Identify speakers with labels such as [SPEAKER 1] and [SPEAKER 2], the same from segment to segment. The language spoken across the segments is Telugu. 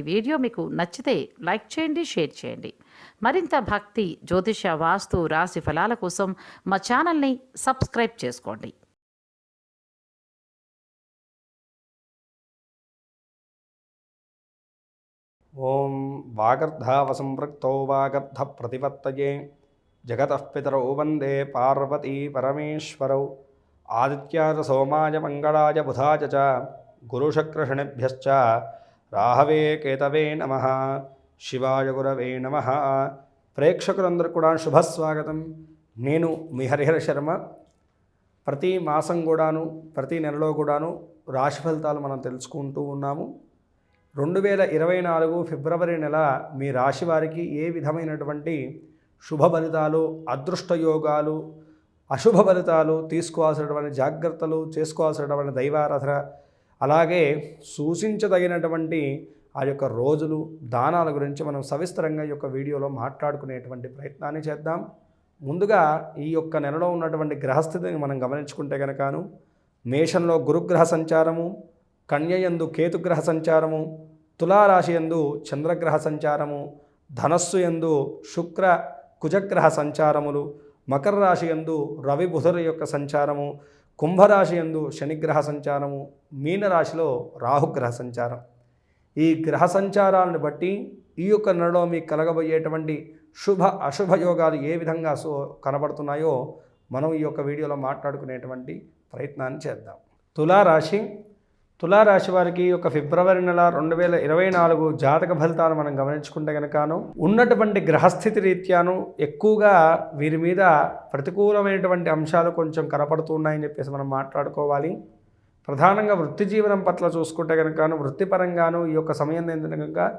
[SPEAKER 1] ఈ వీడియో మీకు నచ్చితే లైక్ చేయండి షేర్ చేయండి. మరింత భక్తి జ్యోతిష వాస్తు రాశి ఫలాల కోసం మా ఛానల్ని సబ్స్క్రైబ్ చేసుకోండి.
[SPEAKER 2] ఓం వాగర్ధావసంపృక్తో వాగర్ధ ప్రతిపత్తయే జగతః పితరౌ వందే పార్వతీ పరమేశ్వరౌ. ఆదిత్యాయ సోమాయ మంగళాయ బుధాయ చ. గురుశక్రషణిభ్యశ్చ రాహవే కేతవే నమ. శివాయ గురవే నమ. ప్రేక్షకులందరూ కూడా శుభస్వాగతం. నేను మీ హరిహర శర్మ. ప్రతి మాసం కూడాను ప్రతి నెలలో కూడాను రాశి ఫలితాలు మనం తెలుసుకుంటూ ఉన్నాము. రెండు వేల ఇరవై నాలుగు ఫిబ్రవరి నెల మీ రాశి వారికి ఏ విధమైనటువంటి శుభ ఫలితాలు అదృష్ట యోగాలు అశుభ ఫలితాలు తీసుకోవాల్సినటువంటి జాగ్రత్తలు చేసుకోవాల్సినటువంటి దైవారాధన అలాగే సూచించదగినటువంటి ఆ యొక్క రోజులు దానాల గురించి మనం సవిస్తరంగా ఈ యొక్క వీడియోలో మాట్లాడుకునేటువంటి ప్రయత్నాన్ని చేద్దాం. ముందుగా ఈ యొక్క నెలలో ఉన్నటువంటి గ్రహస్థితిని మనం గమనించుకుంటే కనుకను మేషంలో గురుగ్రహ సంచారము కన్యయందు కేతుగ్రహ సంచారము తులారాశి యందు చంద్రగ్రహ సంచారము ధనస్సు యందు శుక్ర కుజగ్రహ సంచారములు మకర రాశి యందు రవి బుధుల యొక్క సంచారము కుంభరాశి యందు శనిగ్రహ సంచారము మీనరాశిలో రాహుగ్రహ సంచారం. ఈ గ్రహ సంచారాలను బట్టి ఈ యొక్క నెలలో మీకు కలగబోయేటువంటి శుభ అశుభ యోగాలు ఏ విధంగా సో కనబడుతున్నాయో మనం ఈ యొక్క వీడియోలో మాట్లాడుకునేటువంటి ప్రయత్నాన్ని చేద్దాం. తులారాశి తులారాశి వారికి ఒక ఫిబ్రవరి నెల రెండు వేల ఇరవై నాలుగు జాతక ఫలితాలు మనం గమనించుకుంటే కనుకను ఉన్నటువంటి గ్రహస్థితి రీత్యాను ఎక్కువగా వీరి మీద ప్రతికూలమైనటువంటి అంశాలు కొంచెం కనపడుతున్నాయని చెప్పేసి మనం మాట్లాడుకోవాలి. ప్రధానంగా వృత్తి జీవనం పట్ల చూసుకుంటే కనుకను వృత్తిపరంగాను ఈ యొక్క సమయం ఏంటంటే కనుక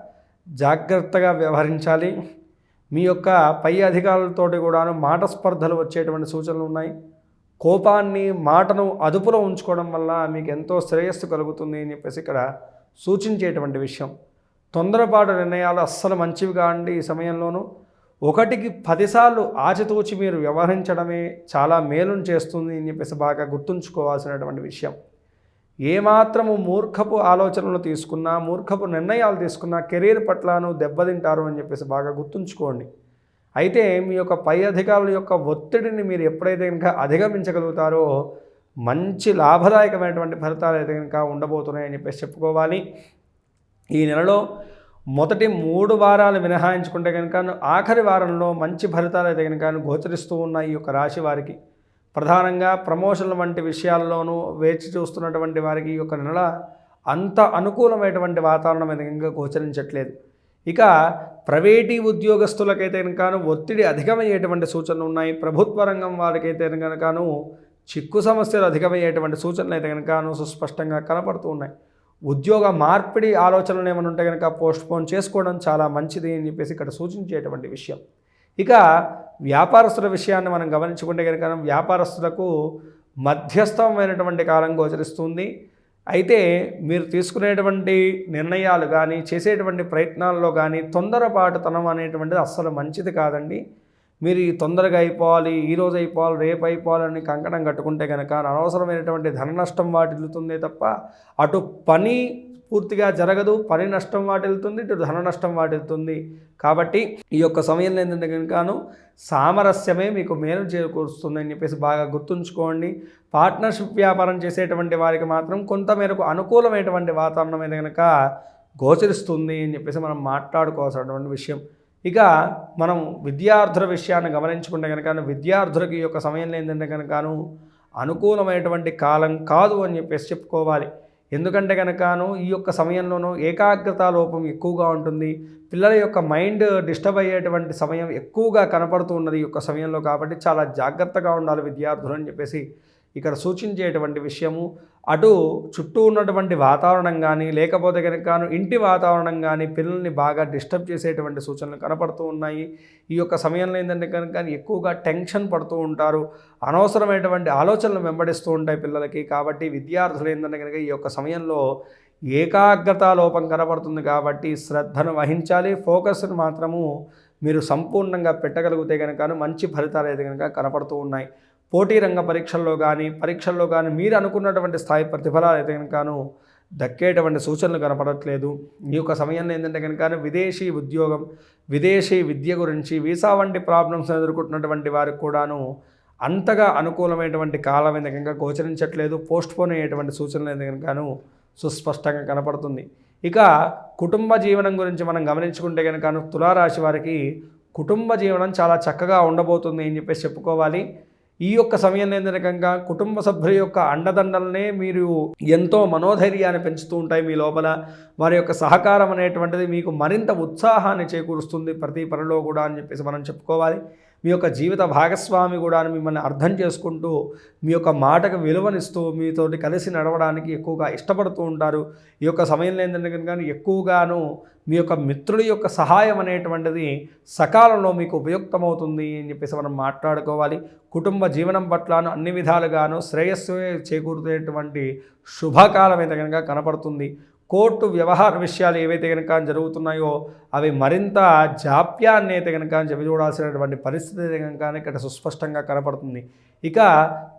[SPEAKER 2] జాగ్రత్తగా వ్యవహరించాలి. మీ యొక్క పై అధికారులతోటి కూడాను మాట స్పర్ధలు వచ్చేటువంటి సూచనలు ఉన్నాయి. కోపాన్ని మాటను అదుపులో ఉంచుకోవడం వల్ల మీకు ఎంతో శ్రేయస్సు కలుగుతుంది అని చెప్పేసి ఇక్కడ సూచించేటువంటి విషయం. తొందరపాటు నిర్ణయాలు అస్సలు మంచివి కాండి ఈ సమయంలోనూ. ఒకటికి పదిసార్లు ఆచితూచి మీరు వ్యవహరించడమే చాలా మేలును చేస్తుంది అని చెప్పేసి బాగా గుర్తుంచుకోవాల్సినటువంటి విషయం. ఏమాత్రము మూర్ఖపు ఆలోచనలు తీసుకున్నా మూర్ఖపు నిర్ణయాలు తీసుకున్నా కెరీర్ పట్లను దెబ్బతింటారు అని చెప్పేసి బాగా గుర్తుంచుకోండి. అయితే మీ యొక్క పై అధికారుల యొక్క ఒత్తిడిని మీరు ఎప్పుడైతే కనుక అధిగమించగలుగుతారో మంచి లాభదాయకమైనటువంటి ఫలితాలు అయితే కనుక ఉండబోతున్నాయని చెప్పేసి చెప్పుకోవాలి. ఈ నెలలో మొదటి మూడు వారాలు మినహాయించుకుంటే కనుక ఆఖరి వారంలో మంచి ఫలితాలు అయితే కనుక గోచరిస్తూ ఉన్నాయి ఈ యొక్క రాశి వారికి. ప్రధానంగా ప్రమోషన్ల వంటి విషయాల్లోనూ వేచి చూస్తున్నటువంటి వారికి ఈ యొక్క నెల అంత అనుకూలమైనటువంటి వాతావరణం అయితే కనుక గోచరించట్లేదు. ఇక ప్రైవేటీ ఉద్యోగస్తులకైతే కనుకను ఒత్తిడి అధికమయ్యేటువంటి సూచనలు ఉన్నాయి. ప్రభుత్వ రంగం వారికైతే కనుకను చిక్కు సమస్యలు అధికమయ్యేటువంటి సూచనలు అయితే కనుకను సుస్పష్టంగా కనపడుతూ ఉన్నాయి. ఉద్యోగ మార్పిడి ఆలోచనలు ఏమైనా ఉంటే కనుక పోస్ట్పోన్ చేసుకోవడం చాలా మంచిది అని చెప్పేసి ఇక్కడ సూచించేటువంటి విషయం. ఇక వ్యాపారస్తుల విషయాన్ని మనం గమనించుకుంటే కనుక వ్యాపారస్తులకు మధ్యస్థమైనటువంటి కాలం గోచరిస్తుంది. అయితే మీరు తీసుకునేటువంటి నిర్ణయాలు కానీ చేసేటువంటి ప్రయత్నాల్లో కానీ తొందరపాటుతనం అనేటువంటిది అస్సలు మంచిది కాదండి. మీరు ఈ తొందరగా అయిపోవాలి ఈ రోజు అయిపోవాలి రేపు అయిపోవాలని కంకణం కట్టుకుంటే కనుక అనవసరమైనటువంటి ధన నష్టం వాటిల్లుతుందే తప్ప అటు పని పూర్తిగా జరగదు పని నష్టం వాటిల్తుంది ఇటు ధన నష్టం వాటిల్తుంది కాబట్టి ఈ యొక్క సమయంలో ఏంటంటే కనుకను సామరస్యమే మీకు మేలు చేకూరుస్తుందని చెప్పేసి బాగా గుర్తుంచుకోండి. పార్ట్నర్షిప్ వ్యాపారం చేసేటువంటి వారికి మాత్రం కొంతమేరకు అనుకూలమైనటువంటి వాతావరణం అయితే కనుక గోచరిస్తుంది అని చెప్పేసి మనం మాట్లాడుకోవాల్సినటువంటి విషయం. ఇక మనం విద్యార్థుల విషయాన్ని గమనించుకుంటే కనుక విద్యార్థులకి ఈ యొక్క సమయంలో ఏంటంటే కనుకను అనుకూలమైనటువంటి కాలం కాదు అని చెప్పేసి చెప్పుకోవాలి. ఎందుకంటే కనుకను ఈ యొక్క సమయంలోనూ ఏకాగ్రత లోపం ఎక్కువగా ఉంటుంది. పిల్లల యొక్క మైండ్ డిస్టర్బ్ అయ్యేటువంటి సమయం ఎక్కువగా కనపడుతూ ఉన్నది ఈ యొక్క సమయంలో కాబట్టి చాలా జాగ్రత్తగా ఉండాలి విద్యార్థులు అని చెప్పేసి ఇక్కడ సూచించేటువంటి విషయము అటు చుట్టూ ఉన్నటువంటి వాతావరణం కానీ లేకపోతే కనుక ఇంటి వాతావరణం కానీ పిల్లల్ని బాగా డిస్టర్బ్ చేసేటువంటి సూచనలు కనపడుతూ ఉన్నాయి. ఈ యొక్క సమయంలో ఏంటంటే కనుక ఎక్కువగా టెన్షన్ పడుతూ ఉంటారు. అనవసరమైనటువంటి ఆలోచనలు వెంబడిస్తూ ఉంటాయి పిల్లలకి. కాబట్టి విద్యార్థులు ఏంటంటే కనుక ఈ యొక్క సమయంలో ఏకాగ్రత లోపం కనబడుతుంది కాబట్టి శ్రద్ధను వహించాలి. ఫోకస్ను మాత్రము మీరు సంపూర్ణంగా పెట్టగలిగితే కనుక మంచి ఫలితాలు అయితే కనుక కనపడుతూ ఉన్నాయి. పోటీ రంగ పరీక్షల్లో కానీ పరీక్షల్లో కానీ మీరు అనుకున్నటువంటి స్థాయి ప్రతిఫలాలు అయితే కనుకను దక్కేటువంటి సూచనలు కనపడట్లేదు. ఈ యొక్క సమయంలో ఏంటంటే కనుక విదేశీ ఉద్యోగం విదేశీ విద్య గురించి వీసా వంటి ప్రాబ్లమ్స్ ఎదుర్కొంటున్నటువంటి వారికి కూడాను అంతగా అనుకూలమైనటువంటి కాలం అయితే కనుక గోచరించట్లేదు. పోస్ట్పోన్ అయ్యేటువంటి సూచనలు అయితే కనుకను సుస్పష్టంగా కనపడుతుంది. ఇక కుటుంబ జీవనం గురించి మనం గమనించుకుంటే కనుక తులారాశి వారికి కుటుంబ జీవనం చాలా చక్కగా ఉండబోతుంది అని చెప్పేసి చెప్పుకోవాలి. ఈ యొక్క సమయంలో ఏంటనకంగా కుటుంబ సభ్యుల యొక్క అండదండలనే మీరు ఎంతో మనోధైర్యాన్ని పెంచుతూ ఉంటాయి మీ లోపల. వారి యొక్క సహకారం అనేటువంటిది మీకు మరింత ఉత్సాహాన్ని చేకూరుస్తుంది ప్రతి పనిలో కూడా అని చెప్పేసి మనం చెప్పుకోవాలి. మీ యొక్క జీవిత భాగస్వామి కూడా మిమ్మల్ని అర్థం చేసుకుంటూ మీ యొక్క మాటకు విలువనిస్తూ మీతో కలిసి నడవడానికి ఎక్కువగా ఇష్టపడుతూ ఉంటారు. ఈ యొక్క సమయంలో ఏంటంటే కనుక ఎక్కువగాను మీ యొక్క మిత్రుడి యొక్క సహాయం అనేటువంటిది సకాలంలో మీకు ఉపయుక్తమవుతుంది అని చెప్పేసి మనం మాట్లాడుకోవాలి. కుటుంబ జీవనం పట్లను అన్ని విధాలుగాను శ్రేయస్సు చేకూరుతున్నటువంటి శుభకాలం అయితే కనుక కనపడుతుంది. కోర్టు వ్యవహార విషయాలు ఏవైతే కనుక జరుగుతున్నాయో అవి మరింత జాప్యాన్ని అయితే కనుక చెవి చూడాల్సినటువంటి పరిస్థితి అయితే కనుక ఇక్కడ సుస్పష్టంగా కనపడుతుంది. ఇక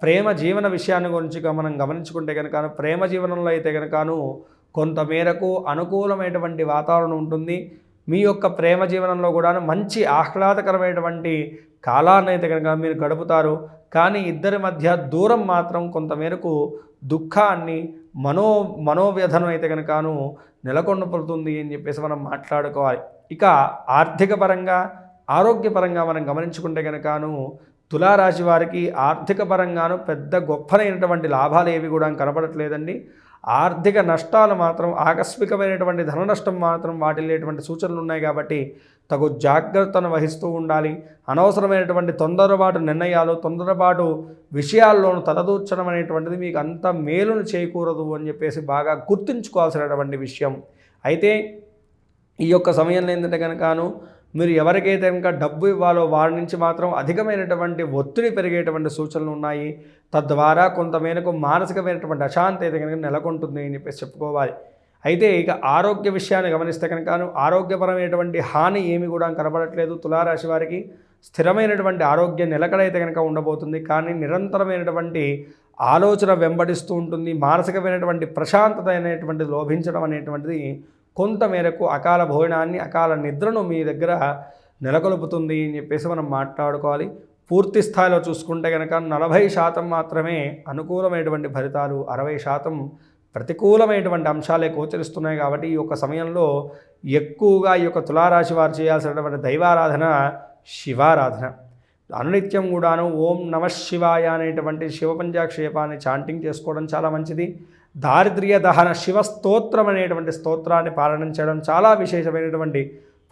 [SPEAKER 2] ప్రేమ జీవన విషయాన్ని గురించి మనం గమనించుకుంటే కనుక ప్రేమ జీవనంలో అయితే కనుకను కొంతమేరకు అనుకూలమైనటువంటి వాతావరణం ఉంటుంది. మీ యొక్క ప్రేమ జీవనంలో కూడా మంచి ఆహ్లాదకరమైనటువంటి కాలాన్ని అయితే కనుక మీరు గడుపుతారు. కానీ ఇద్దరి మధ్య దూరం మాత్రం కొంతమేరకు దుఃఖాన్ని మనో మనోవ్యధనం అయితే కనుకను నెలకొండపడుతుంది అని చెప్పేసి మనం మాట్లాడుకోవాలి. ఇక ఆర్థిక పరంగా ఆరోగ్యపరంగా మనం గమనించుకుంటే కనుకను తులారాశి వారికి ఆర్థిక పరంగాను పెద్ద గొప్పనైనటువంటి లాభాలు ఏవి కూడా కనపడట్లేదండి. ఆర్థిక నష్టాలు మాత్రం ఆకస్మికమైనటువంటి ధన నష్టం మాత్రం వాటిల్లేటువంటి సూచనలు ఉన్నాయి కాబట్టి తగు జాగ్రత్తను వహిస్తూ ఉండాలి. అనవసరమైనటువంటి తొందరపాటు నిర్ణయాలు తొందరపాటు విషయాల్లోనూ తలదూర్చడం అనేటువంటిది మీకు అంత మేలును చేయకూడదు అని చెప్పేసి బాగా గుర్తుంచుకోవాల్సినటువంటి విషయం. అయితే ఈ యొక్క సమయంలో ఏంటంటే కనుకను మీరు ఎవరికైతే కనుక డబ్బు ఇవ్వాలో వారి నుంచి మాత్రం అధికమైనటువంటి ఒత్తిడి పెరిగేటువంటి సూచనలు ఉన్నాయి తద్వారా కొంతమేరకు మానసికమైనటువంటి అశాంతి అయితే కనుక నెలకొంటుంది అని చెప్పేసి చెప్పుకోవాలి. అయితే ఇక ఆరోగ్య విషయాన్ని గమనిస్తే కనుక ఆరోగ్యపరమైనటువంటి హాని ఏమి కూడా కనబడట్లేదు. తులారాశి వారికి స్థిరమైనటువంటి ఆరోగ్య నిలకడైతే కనుక ఉండబోతుంది. కానీ నిరంతరమైనటువంటి ఆలోచన వెంబడిస్తూ ఉంటుంది. మానసికమైనటువంటి ప్రశాంతత అనేటువంటిది లోభించడం అనేటువంటిది కొంతమేరకు అకాల భోజనాన్ని అకాల నిద్రను మీ దగ్గర నెలకొల్పుతుంది అని చెప్పేసి మనం మాట్లాడుకోవాలి. పూర్తి స్థాయిలో చూసుకుంటే కనుక నలభై శాతం మాత్రమే అనుకూలమైనటువంటి ఫలితాలు అరవై శాతం ప్రతికూలమైనటువంటి అంశాలే గోచరిస్తున్నాయి కాబట్టి ఈ యొక్క సమయంలో ఎక్కువగా ఈ యొక్క తులారాశి వారు చేయాల్సినటువంటి దైవారాధన శివారాధన. అనునిత్యం కూడాను ఓం నమ శివాయ అనేటువంటి శివ పంచాక్షేపాన్ని చాంటింగ్ చేసుకోవడం చాలా మంచిది. దారిద్ర్య దహన శివ స్తోత్రం అనేటువంటి స్తోత్రాన్ని పాలన చేయడం చాలా విశేషమైనటువంటి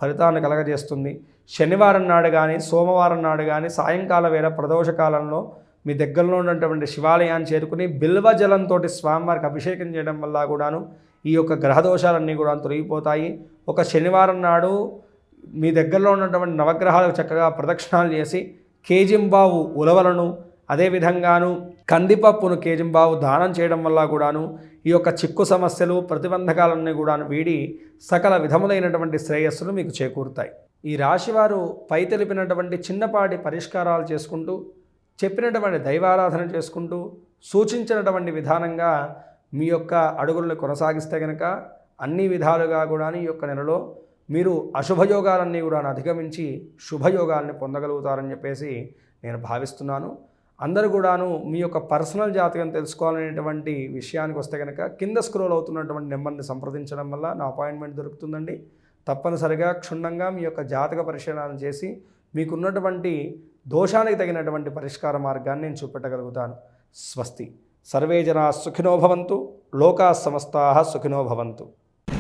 [SPEAKER 2] ఫలితాన్ని కలగజేస్తుంది. శనివారం నాడు కానీ సోమవారం నాడు కానీ సాయంకాల వేళ ప్రదోష కాలంలో మీ దగ్గరలో ఉన్నటువంటి శివాలయాన్ని చేరుకుని బిల్వ జలంతో స్వామివారికి అభిషేకం చేయడం వల్ల కూడాను ఈ యొక్క గ్రహదోషాలన్నీ కూడా తొలగిపోతాయి. ఒక శనివారం నాడు మీ దగ్గరలో ఉన్నటువంటి నవగ్రహాలకు చక్కగా ప్రదక్షిణాలు చేసి కేజింబావు ఉలవలను అదేవిధంగాను కందిపప్పును కేజింబావు దానం చేయడం వల్ల కూడాను ఈ యొక్క చిక్కు సమస్యలు ప్రతిబంధకాలన్నీ కూడాను వీడి సకల విధములైనటువంటి శ్రేయస్సులు మీకు చేకూరుతాయి. ఈ రాశివారు పై తెలిపినటువంటి చిన్నపాటి పరిష్కారాలు చేసుకుంటూ చెప్పినటువంటి దైవారాధన చేసుకుంటూ సూచించినటువంటి విధానంగా మీ యొక్క అడుగులను కొనసాగిస్తే కనుక అన్ని విధాలుగా కూడా ఈ యొక్క నెలలో మీరు అశుభయోగాలన్నీ కూడా అధిగమించి శుభయోగాల్ని పొందగలుగుతారని చెప్పేసి నేను భావిస్తున్నాను. అందరూ కూడాను మీ యొక్క పర్సనల్ జాతకం తెలుసుకోవాలనేటువంటి విషయానికి వస్తే కనుక కింద స్క్రోల్ అవుతున్నటువంటి నెంబర్ని సంప్రదించడం వల్ల నా అపాయింట్మెంట్ దొరుకుతుందండి. తప్పనిసరిగా క్షుణ్ణంగా మీ యొక్క జాతక పరిశీలన చేసి మీకున్నటువంటి దోషానికి తగినటువంటి పరిష్కార మార్గాన్ని నేను చూపెట్టగలుగుతాను. స్వస్తి. సర్వే జనా సుఖినో భవంతు. లోకా సమస్తా సుఖినో భవంతు.